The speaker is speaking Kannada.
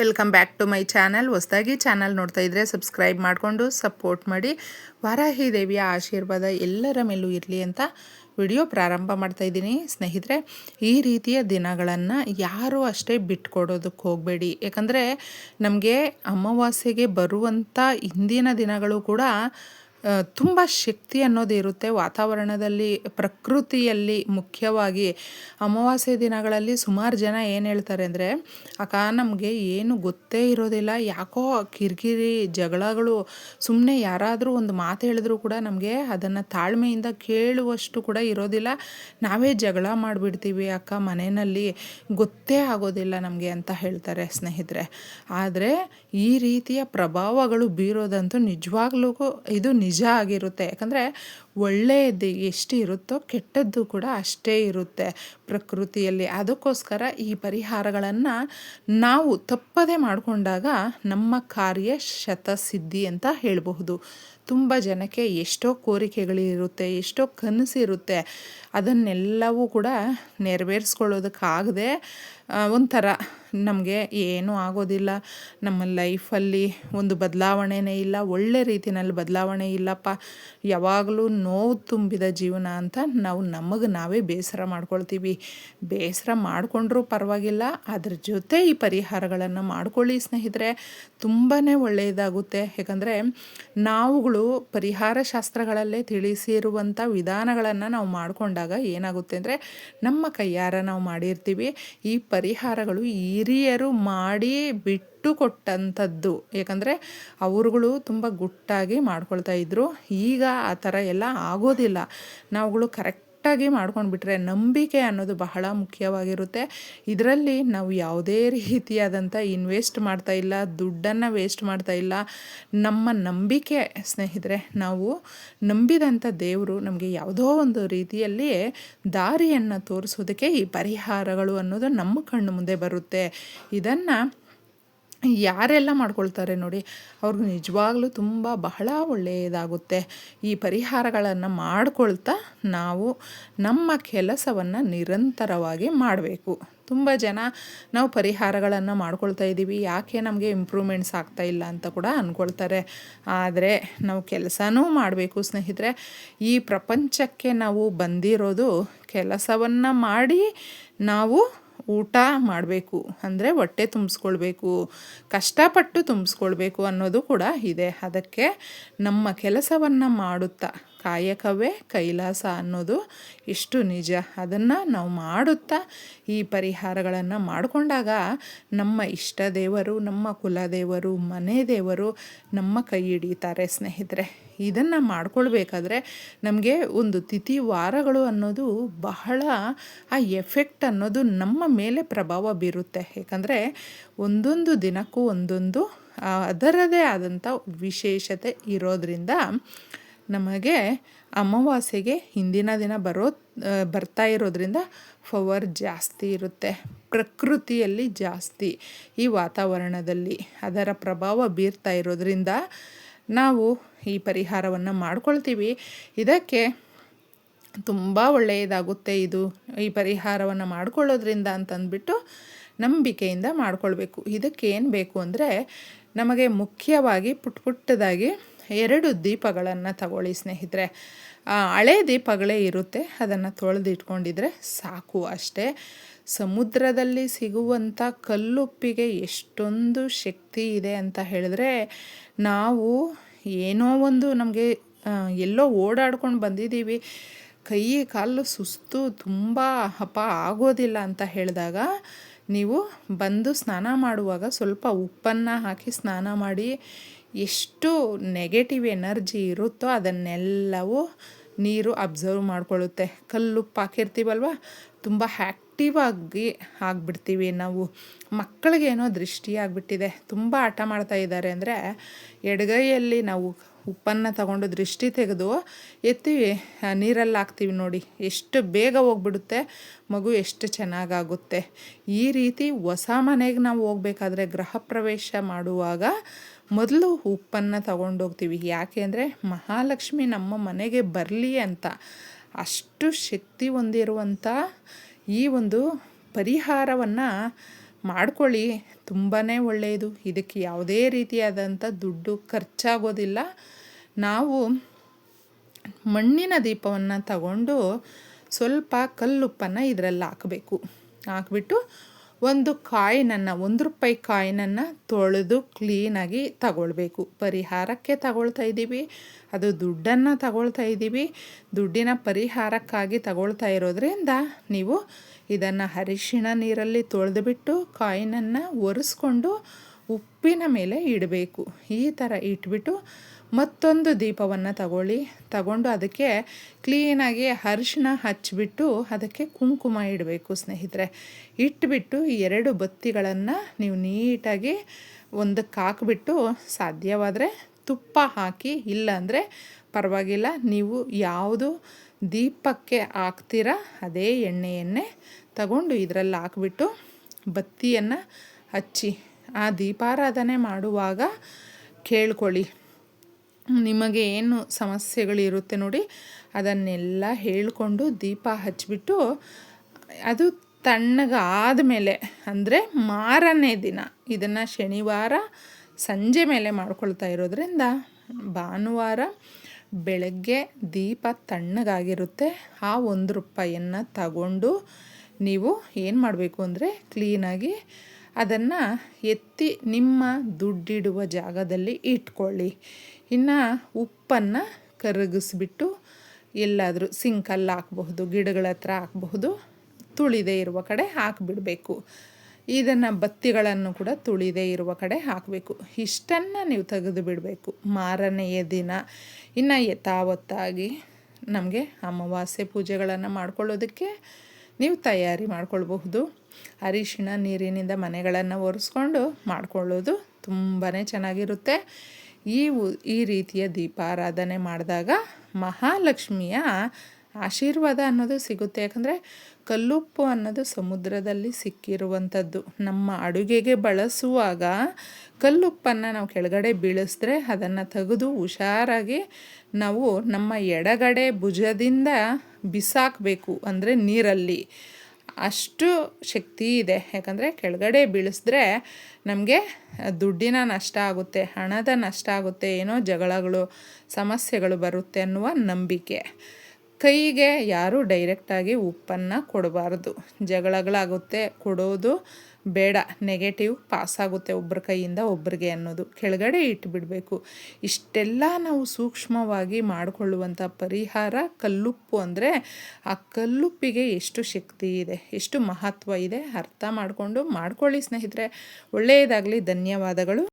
Welcome back to my channel ಹೊಸದಾಗಿ ಚಾನಲ್ ನೋಡ್ತಾ ಇದ್ದರೆ ಸಬ್ಸ್ಕ್ರೈಬ್ ಮಾಡಿಕೊಂಡು ಸಪೋರ್ಟ್ ಮಾಡಿ. ವಾರಾಹಿ ದೇವಿಯ ಆಶೀರ್ವಾದ ಎಲ್ಲರ ಮೇಲೂ ಇರಲಿ ಅಂತ ವಿಡಿಯೋ ಪ್ರಾರಂಭ ಮಾಡ್ತಾ ಇದ್ದೀನಿ. ಸ್ನೇಹಿತರೆ, ಈ ರೀತಿಯ ದಿನಗಳನ್ನು ಯಾರೂ ಅಷ್ಟೇ ಬಿಟ್ಕೊಡೋದಕ್ಕೆ ಹೋಗಬೇಡಿ. ಯಾಕಂದರೆ ನಮಗೆ ಅಮಾವಾಸ್ಯೆಗೆ ಬರುವಂಥ ಹಿಂದಿನ ದಿನಗಳು ಕೂಡ ತುಂಬ ಶಕ್ತಿ ಅನ್ನೋದು ಇರುತ್ತೆ. ವಾತಾವರಣದಲ್ಲಿ, ಪ್ರಕೃತಿಯಲ್ಲಿ ಮುಖ್ಯವಾಗಿ ಅಮಾವಾಸ್ಯೆ ದಿನಗಳಲ್ಲಿ ಸುಮಾರು ಜನ ಏನು ಹೇಳ್ತಾರೆ ಅಂದರೆ, ಅಕ್ಕ ನಮಗೆ ಏನು ಗೊತ್ತೇ ಇರೋದಿಲ್ಲ. ಯಾಕೋ ಕಿರಿಕಿರಿ, ಜಗಳಗಳು ಸುಮ್ಮನೆ ಯಾರಾದರೂ ಒಂದು ಮಾತು ಹೇಳಿದ್ರೂ ಕೂಡ ನಮಗೆ ಅದನ್ನು ತಾಳ್ಮೆಯಿಂದ ಕೇಳುವಷ್ಟು ಕೂಡ ಇರೋದಿಲ್ಲ. ನಾವೇ ಜಗಳ ಮಾಡಿಬಿಡ್ತೀವಿ ಅಕ್ಕ ಮನೆಯಲ್ಲಿ. ಗೊತ್ತೇ ಆಗೋದಿಲ್ಲ ನಮಗೆ ಅಂತ ಹೇಳ್ತಾರೆ ಸ್ನೇಹಿತರೆ. ಆದರೆ ಈ ರೀತಿಯ ಪ್ರಭಾವಗಳು ಬೀರೋದಂತೂ ನಿಜವಾಗ್ಲೂ ಇದು ನಿಜ ಆಗಿರುತ್ತೆ. ಯಾಕಂದರೆ ಒಳ್ಳೆಯದು ಎಷ್ಟು ಇರುತ್ತೋ ಕೆಟ್ಟದ್ದು ಕೂಡ ಅಷ್ಟೇ ಇರುತ್ತೆ ಪ್ರಕೃತಿಯಲ್ಲಿ. ಅದಕ್ಕೋಸ್ಕರ ಈ ಪರಿಹಾರಗಳನ್ನು ನಾವು ತಪ್ಪದೆ ಮಾಡಿಕೊಂಡಾಗ ನಮ್ಮ ಕಾರ್ಯ ಶತಸಿದ್ಧಿ ಅಂತ ಹೇಳಬಹುದು. ತುಂಬ ಜನಕ್ಕೆ ಎಷ್ಟೋ ಕೋರಿಕೆಗಳಿರುತ್ತೆ, ಎಷ್ಟೋ ಕನಸಿರುತ್ತೆ ಅದನ್ನೆಲ್ಲವೂ ಕೂಡ ನೆರವೇರಿಸ್ಕೊಳ್ಳೋದಕ್ಕಾಗದೆ ಒಂಥರ ನಮಗೆ ಏನೂ ಆಗೋದಿಲ್ಲ. ನಮ್ಮ ಲೈಫಲ್ಲಿ ಒಂದು ಬದಲಾವಣೆನೇ ಇಲ್ಲ. ಒಳ್ಳೆ ರೀತಿಯಲ್ಲಿ ಬದಲಾವಣೆ ಇಲ್ಲಪ್ಪ. ಯಾವಾಗಲೂ ನೋವು ತುಂಬಿದ ಜೀವನ ಅಂತ ನಾವು ನಮಗೆ ನಾವೇ ಬೇಸರ ಮಾಡ್ಕೊಳ್ತೀವಿ. ಬೇಸರ ಮಾಡಿಕೊಂಡ್ರೂ ಪರವಾಗಿಲ್ಲ, ಅದ್ರ ಜೊತೆ ಈ ಪರಿಹಾರಗಳನ್ನು ಮಾಡ್ಕೊಳ್ಳಿ ಸ್ನೇಹಿತರೆ. ತುಂಬಾ ಒಳ್ಳೆಯದಾಗುತ್ತೆ. ಯಾಕಂದರೆ ನಾವುಗಳು ಪರಿಹಾರ ಶಾಸ್ತ್ರಗಳಲ್ಲೇ ತಿಳಿಸಿರುವಂಥ ವಿಧಾನಗಳನ್ನು ನಾವು ಮಾಡಿಕೊಂಡಾಗ ಏನಾಗುತ್ತೆ ಅಂದರೆ ನಮ್ಮ ಕೈಯಾರ ನಾವು ಮಾಡಿರ್ತೀವಿ. ಈ ಪರಿಹಾರಗಳು ಹಿರಿಯರು ಮಾಡಿ ಬಿಟ್ಟು ಕೊಟ್ಟಂಥದ್ದು. ಯಾಕಂದರೆ ಅವರುಗಳು ತುಂಬ ಗುಟ್ಟಾಗಿ ಮಾಡ್ಕೊಳ್ತಾ ಇದ್ರು. ಈಗ ಆ ಥರ ಎಲ್ಲ ಆಗೋದಿಲ್ಲ. ನಾವುಗಳು ಕರೆಕ್ಟ್ ಕರೆಕ್ಟಾಗಿ ಮಾಡ್ಕೊಂಡು ಬಿಟ್ಟರೆ ನಂಬಿಕೆ ಅನ್ನೋದು ಬಹಳ ಮುಖ್ಯವಾಗಿರುತ್ತೆ. ಇದರಲ್ಲಿ ನಾವು ಯಾವುದೇ ರೀತಿಯಾದಂಥ ಇನ್ವೆಸ್ಟ್ ಮಾಡ್ತಾ ಇಲ್ಲ, ದುಡ್ಡನ್ನು ವೇಸ್ಟ್ ಮಾಡ್ತಾ ಇಲ್ಲ. ನಮ್ಮ ನಂಬಿಕೆ ಸ್ನೇಹಿತರೆ, ನಾವು ನಂಬಿದಂಥ ದೇವರು ನಮಗೆ ಯಾವುದೋ ಒಂದು ರೀತಿಯಲ್ಲಿ ದಾರಿಯನ್ನು ತೋರಿಸೋದಕ್ಕೆ ಈ ಪರಿಹಾರಗಳು ಅನ್ನೋದು ನಮ್ಮ ಕಣ್ಣು ಮುಂದೆ ಬರುತ್ತೆ. ಇದನ್ನು ಯಾರೆಲ್ಲ ಮಾಡ್ಕೊಳ್ತಾರೆ ನೋಡಿ, ಅವ್ರಿಗೆ ನಿಜವಾಗ್ಲೂ ತುಂಬ ಬಹಳ ಒಳ್ಳೆಯದಾಗುತ್ತೆ. ಈ ಪರಿಹಾರಗಳನ್ನು ಮಾಡ್ಕೊಳ್ತಾ ನಾವು ನಮ್ಮ ಕೆಲಸವನ್ನು ನಿರಂತರವಾಗಿ ಮಾಡಬೇಕು. ತುಂಬ ಜನ ನಾವು ಪರಿಹಾರಗಳನ್ನು ಮಾಡ್ಕೊಳ್ತಾ ಇದ್ದೀವಿ ಯಾಕೆ ನಮಗೆ ಇಂಪ್ರೂವ್ಮೆಂಟ್ಸ್ ಆಗ್ತಾ ಇಲ್ಲ ಅಂತ ಕೂಡ ಅಂದ್ಕೊಳ್ತಾರೆ ಆದರೆ ನಾವು ಕೆಲಸನೂ ಮಾಡಬೇಕು ಸ್ನೇಹಿತರೆ, ಈ ಪ್ರಪಂಚಕ್ಕೆ ನಾವು ಬಂದಿರೋದು ಕೆಲಸವನ್ನು ಮಾಡಿ ನಾವು ಊಟ ಮಾಡಬೇಕು, ಅಂದರೆ ಹೊಟ್ಟೆ ತುಂಬಿಸ್ಕೊಳ್ಬೇಕು, ಕಷ್ಟಪಟ್ಟು ತುಂಬಿಸ್ಕೊಳ್ಬೇಕು ಅನ್ನೋದು ಕೂಡ ಇದೆ. ಅದಕ್ಕೆ ನಮ್ಮ ಕೆಲಸವನ್ನು ಮಾಡುತ್ತಾ ಕಾಯಕವೇ ಕೈಲಾಸ ಅನ್ನೋದು ಎಷ್ಟು ನಿಜ. ಅದನ್ನು ನಾವು ಮಾಡುತ್ತಾ ಈ ಪರಿಹಾರಗಳನ್ನು ಮಾಡಿಕೊಂಡಾಗ ನಮ್ಮ ಇಷ್ಟ ದೇವರು ನಮ್ಮ ಕುಲದೇವರು, ಮನೆ ದೇವರು ನಮ್ಮ ಕೈ ಹಿಡಿತಾರೆ ಸ್ನೇಹಿತರೆ. ಇದನ್ನು ಮಾಡ್ಕೊಳ್ಬೇಕಾದ್ರೆ ನಮಗೆ ಒಂದು ತಿಥಿ ವಾರಗಳು ಅನ್ನೋದು ಬಹಳ ಆ ಎಫೆಕ್ಟ್ ಅನ್ನೋದು ನಮ್ಮ ಮೇಲೆ ಪ್ರಭಾವ ಬೀರುತ್ತೆ. ಯಾಕಂದರೆ ಒಂದೊಂದು ದಿನಕ್ಕೂ ಒಂದೊಂದು ಅದರದೇ ಆದಂಥ ವಿಶೇಷತೆ ಇರೋದರಿಂದ ನಮಗೆ ಅಮಾವಾಸ್ಯೆಗೆ ಹಿಂದಿನ ದಿನ ಬರೋ ಬರ್ತಾ ಇರೋದ್ರಿಂದ ಪವರ್ ಜಾಸ್ತಿ ಇರುತ್ತೆ. ಪ್ರಕೃತಿಯಲ್ಲಿ ಜಾಸ್ತಿ ಈ ವಾತಾವರಣದಲ್ಲಿ ಅದರ ಪ್ರಭಾವ ಬೀರ್ತಾ ಇರೋದ್ರಿಂದ ನಾವು ಈ ಪರಿಹಾರವನ್ನು ಮಾಡ್ಕೊಳ್ತೀವಿ. ಇದಕ್ಕೆ ತುಂಬ ಒಳ್ಳೆಯದಾಗುತ್ತೆ ಇದು. ಈ ಪರಿಹಾರವನ್ನು ಮಾಡ್ಕೊಳ್ಳೋದ್ರಿಂದ ಅಂತಂದ್ಬಿಟ್ಟು ನಂಬಿಕೆಯಿಂದ ಮಾಡ್ಕೊಳ್ಬೇಕು. ಇದಕ್ಕೆ ಏನು ಬೇಕು ಅಂದರೆ ನಮಗೆ ಮುಖ್ಯವಾಗಿ ಪುಟ್ ಪುಟ್ಟದಾಗಿ ಎರಡು ದೀಪಗಳನ್ನು ತಗೊಳ್ಳಿ ಸ್ನೇಹಿತರೆ. ಹಳೆ ದೀಪಗಳೇ ಇರುತ್ತೆ. ಅದನ್ನು ತೊಳೆದಿಟ್ಕೊಂಡಿದ್ರೆ ಸಾಕು ಅಷ್ಟೇ. ಸಮುದ್ರದಲ್ಲಿ ಸಿಗುವಂಥ ಕಲ್ಲುಪ್ಪಿಗೆ ಎಷ್ಟೊಂದು ಶಕ್ತಿ ಇದೆ ಅಂತ ಹೇಳಿದ್ರೆ, ನಾವು ಏನೋ ಒಂದು ನಮಗೆ ಎಲ್ಲೋ ಓಡಾಡ್ಕೊಂಡು ಬಂದಿದ್ದೀವಿ, ಕೈ ಕಾಲು ಸುಸ್ತು, ತುಂಬ ಹಪ ಆಗೋದಿಲ್ಲ ಅಂತ ಹೇಳಿದಾಗ ನೀವು ಬಂದು ಸ್ನಾನ ಮಾಡುವಾಗ ಸ್ವಲ್ಪ ಉಪ್ಪನ್ನು ಹಾಕಿ ಸ್ನಾನ ಮಾಡಿ, ಎಷ್ಟು ನೆಗೆಟಿವ್ ಎನರ್ಜಿ ಇರುತ್ತೋ ಅದನ್ನೆಲ್ಲವೂ ನೀರು ಅಬ್ಸರ್ವ್ ಮಾಡ್ಕೊಳ್ಳುತ್ತೆ. ಕಲ್ಲು ಪಾಕಿರ್ತೀವಲ್ವ? ತುಂಬ ಆ್ಯಕ್ಟಿವ್ ಆಗಿ ಆಗಿಬಿಡ್ತೀವಿ ನಾವು. ಮಕ್ಕಳಿಗೇನೋ ದೃಷ್ಟಿ ಆಗಿಬಿಟ್ಟಿದೆ. ತುಂಬ ಆಟ ಮಾಡ್ತಾ ಇದ್ದಾರೆ ಅಂದರೆ ಎಡಗೈಯಲ್ಲಿ ನಾವು ಉಪ್ಪನ್ನು ತಗೊಂಡು ದೃಷ್ಟಿ ತೆಗೆದು ಎತ್ತಿ ನೀರಲ್ಲಿ ಹಾಕ್ತೀವಿ ನೋಡಿ. ಎಷ್ಟು ಬೇಗ ಹೋಗ್ಬಿಡುತ್ತೆ, ಮಗು ಎಷ್ಟು ಚೆನ್ನಾಗಾಗುತ್ತೆ. ಈ ರೀತಿ ಹೊಸ ಮನೆಗೆ ನಾವು ಹೋಗ್ಬೇಕಾದ್ರೆ ಗೃಹ ಪ್ರವೇಶ ಮಾಡುವಾಗ ಮೊದಲು ಉಪ್ಪನ್ನು ತಗೊಂಡೋಗ್ತೀವಿ ಯಾಕೆ ಅಂದರೆ ಮಹಾಲಕ್ಷ್ಮಿ ನಮ್ಮ ಮನೆಗೆ ಬರಲಿ ಅಂತ. ಅಷ್ಟು ಶಕ್ತಿ ಹೊಂದಿರುವಂಥ ಈ ಒಂದು ಪರಿಹಾರವನ್ನು ಮಾಡ್ಕೊಳ್ಳಿ. ತುಂಬಾ ಒಳ್ಳೆಯದು. ಇದಕ್ಕೆ ಯಾವುದೇ ರೀತಿಯಾದಂಥ ದುಡ್ಡು ಖರ್ಚಾಗೋದಿಲ್ಲ. ನಾವು ಮಣ್ಣಿನ ದೀಪವನ್ನು ತಗೊಂಡು ಸ್ವಲ್ಪ ಕಲ್ಲುಪ್ಪನ್ನು ಇದರಲ್ಲಿ ಹಾಕಬೇಕು. ಹಾಕ್ಬಿಟ್ಟು ಒಂದು ಕಾಯಿನನ್ನು, ಒಂದು ರೂಪಾಯಿ ಕಾಯಿನನ್ನು ತೊಳೆದು ಕ್ಲೀನಾಗಿ ತಗೊಳ್ಬೇಕು. ಪರಿಹಾರಕ್ಕೆ ತಗೊಳ್ತಾ ಇದ್ದೀವಿ. ಅದು ದುಡ್ಡನ್ನು ತಗೊಳ್ತಾ ಇದ್ದೀವಿ. ದುಡ್ಡಿನ ಪರಿಹಾರಕ್ಕಾಗಿ ತಗೊಳ್ತಾ ಇರೋದ್ರಿಂದ ನೀವು ಇದನ್ನು ಅರಿಶಿಣ ನೀರಲ್ಲಿ ತೊಳೆದುಬಿಟ್ಟು ಕಾಯಿನನ್ನು ಒರೆಸ್ಕೊಂಡು ಉಪ್ಪಿನ ಮೇಲೆ ಇಡಬೇಕು. ಈ ಥರ ಇಟ್ಬಿಟ್ಟು ಮತ್ತೊಂದು ದೀಪವನ್ನು ತಗೊಳ್ಳಿ. ತಗೊಂಡು ಅದಕ್ಕೆ ಕ್ಲೀನಾಗಿ ಅರಿಶಿನ ಹಚ್ಚಿಬಿಟ್ಟು ಅದಕ್ಕೆ ಕುಂಕುಮ ಇಡಬೇಕು ಸ್ನೇಹಿತರೆ. ಇಟ್ಬಿಟ್ಟು ಎರಡು ಬತ್ತಿಗಳನ್ನು ನೀವು ನೀಟಾಗಿ ಒಂದಕ್ಕೆ ಹಾಕ್ಬಿಟ್ಟು ಸಾಧ್ಯವಾದರೆ ತುಪ್ಪ ಹಾಕಿ, ಇಲ್ಲಾಂದರೆ ಪರವಾಗಿಲ್ಲ, ನೀವು ಯಾವುದು ದೀಪಕ್ಕೆ ಹಾಕ್ತೀರ ಅದೇ ಎಣ್ಣೆಯನ್ನೇ ತಗೊಂಡು ಇದರಲ್ಲಿ ಹಾಕ್ಬಿಟ್ಟು ಬತ್ತಿಯನ್ನು ಹಚ್ಚಿ. ಆ ದೀಪಾರಾಧನೆ ಮಾಡುವಾಗ ಕೇಳ್ಕೊಳ್ಳಿ. ನಿಮಗೆ ಏನು ಸಮಸ್ಯೆಗಳಿರುತ್ತೆ ನೋಡಿ, ಅದನ್ನೆಲ್ಲ ಹೇಳಿಕೊಂಡು ದೀಪ ಹಚ್ಚಿಬಿಟ್ಟು, ಅದು ತಣ್ಣಗಾದ ಮೇಲೆ ಅಂದರೆ ಮಾರನೇ ದಿನ, ಇದನ್ನು ಶನಿವಾರ ಸಂಜೆ ಮೇಲೆ ಮಾಡ್ಕೊಳ್ತಾ ಇರೋದ್ರಿಂದ ಭಾನುವಾರ ಬೆಳಗ್ಗೆ ದೀಪ ತಣ್ಣಗಾಗಿರುತ್ತೆ. ಆ ಒಂದು ರೂಪಾಯಿಯನ್ನು ತಗೊಂಡು ನೀವು ಏನು ಮಾಡಬೇಕು ಅಂದರೆ ಕ್ಲೀನಾಗಿ ಅದನ್ನು ಎತ್ತಿ ನಿಮ್ಮ ದುಡ್ಡಿಡುವ ಜಾಗದಲ್ಲಿ ಇಟ್ಕೊಳ್ಳಿ. ಇನ್ನು ಉಪ್ಪನ್ನು ಕರಗಿಸ್ಬಿಟ್ಟು ಎಲ್ಲಾದರೂ ಸಿಂಕಲ್ಲಿ ಹಾಕಬಹುದು, ಗಿಡಗಳ ಹತ್ರ ಹಾಕಬಹುದು, ತುಳಿದೇ ಇರುವ ಕಡೆ ಹಾಕಿಬಿಡಬೇಕು. ಇದನ್ನು ಬತ್ತಿಗಳನ್ನು ಕೂಡ ತುಳಿದೇ ಇರುವ ಕಡೆ ಹಾಕಬೇಕು. ಇಷ್ಟನ್ನು ನೀವು ತೆಗೆದು ಬಿಡಬೇಕು ಮಾರನೆಯ ದಿನ. ಇನ್ನು ಯಥಾವತ್ತಾಗಿ ನಮಗೆ ಅಮಾವಾಸ್ಯೆ ಪೂಜೆಗಳನ್ನು ಮಾಡ್ಕೊಳ್ಳೋದಕ್ಕೆ ನೀವು ತಯಾರಿ ಮಾಡ್ಕೊಳ್ಬಹುದು. ಅರಿಶಿಣ, ನೀರಿನಿಂದ ಮನೆಗಳನ್ನು ಒರೆಸ್ಕೊಂಡು ಮಾಡ್ಕೊಳ್ಳೋದು ತುಂಬಾ ಚೆನ್ನಾಗಿರುತ್ತೆ. ಈ ಈ ರೀತಿಯ ದೀಪಾರಾಧನೆ ಮಾಡಿದಾಗ ಮಹಾಲಕ್ಷ್ಮಿಯ ಆಶೀರ್ವಾದ ಅನ್ನೋದು ಸಿಗುತ್ತೆ. ಯಾಕಂದರೆ ಕಲ್ಲುಪ್ಪು ಅನ್ನೋದು ಸಮುದ್ರದಲ್ಲಿ ಸಿಕ್ಕಿರುವಂಥದ್ದು. ನಮ್ಮ ಅಡುಗೆಗೆ ಬಳಸುವಾಗ ಕಲ್ಲುಪ್ಪನ್ನು ನಾವು ಕೆಳಗಡೆ ಬೀಳಿಸಿದ್ರೆ ಅದನ್ನು ತೆಗೆದು ಹುಷಾರಾಗಿ ನಾವು ನಮ್ಮ ಎಡಗಡೆ ಭುಜದಿಂದ ಬಿಸಾಕಬೇಕು, ಅಂದರೆ ನೀರಲ್ಲಿ. ಅಷ್ಟು ಶಕ್ತಿ ಇದೆ. ಯಾಕಂದರೆ ಕೆಳಗಡೆ ಬೀಳಿಸಿದ್ರೆ ನಮಗೆ ದುಡ್ಡಿನ ನಷ್ಟ ಆಗುತ್ತೆ, ಹಣದ ನಷ್ಟ ಆಗುತ್ತೆ, ಏನೋ ಜಗಳಗಳು, ಸಮಸ್ಯೆಗಳು ಬರುತ್ತೆ ಅನ್ನುವ ನಂಬಿಕೆ. ಕೈಗೆ ಯಾರೂ ಡೈರೆಕ್ಟಾಗಿ ಉಪ್ಪನ್ನು ಕೊಡಬಾರ್ದು. ಜಗಳಗಳಾಗುತ್ತೆ, ಕೊಡೋದು ಬೇಡ. ನೆಗೆಟಿವ್ ಪಾಸ್ ಆಗುತ್ತೆ ಒಬ್ಬರ ಕೈಯಿಂದ ಒಬ್ಬರಿಗೆ ಅನ್ನೋದು. ಕೆಳಗಡೆ ಇಟ್ಬಿಡಬೇಕು. ಇಷ್ಟೆಲ್ಲ ನಾವು ಸೂಕ್ಷ್ಮವಾಗಿ ಮಾಡಿಕೊಳ್ಳುವಂಥ ಪರಿಹಾರ ಕಲ್ಲುಪ್ಪು ಅಂದರೆ ಆ ಕಲ್ಲುಪ್ಪಿಗೆ ಎಷ್ಟು ಶಕ್ತಿ ಇದೆ, ಎಷ್ಟು ಮಹತ್ವ ಇದೆ ಅರ್ಥ ಮಾಡಿಕೊಂಡು ಮಾಡ್ಕೊಳ್ಳಿ ಸ್ನೇಹಿತರೆ. ಒಳ್ಳೆಯದಾಗಲಿ, ಧನ್ಯವಾದಗಳು.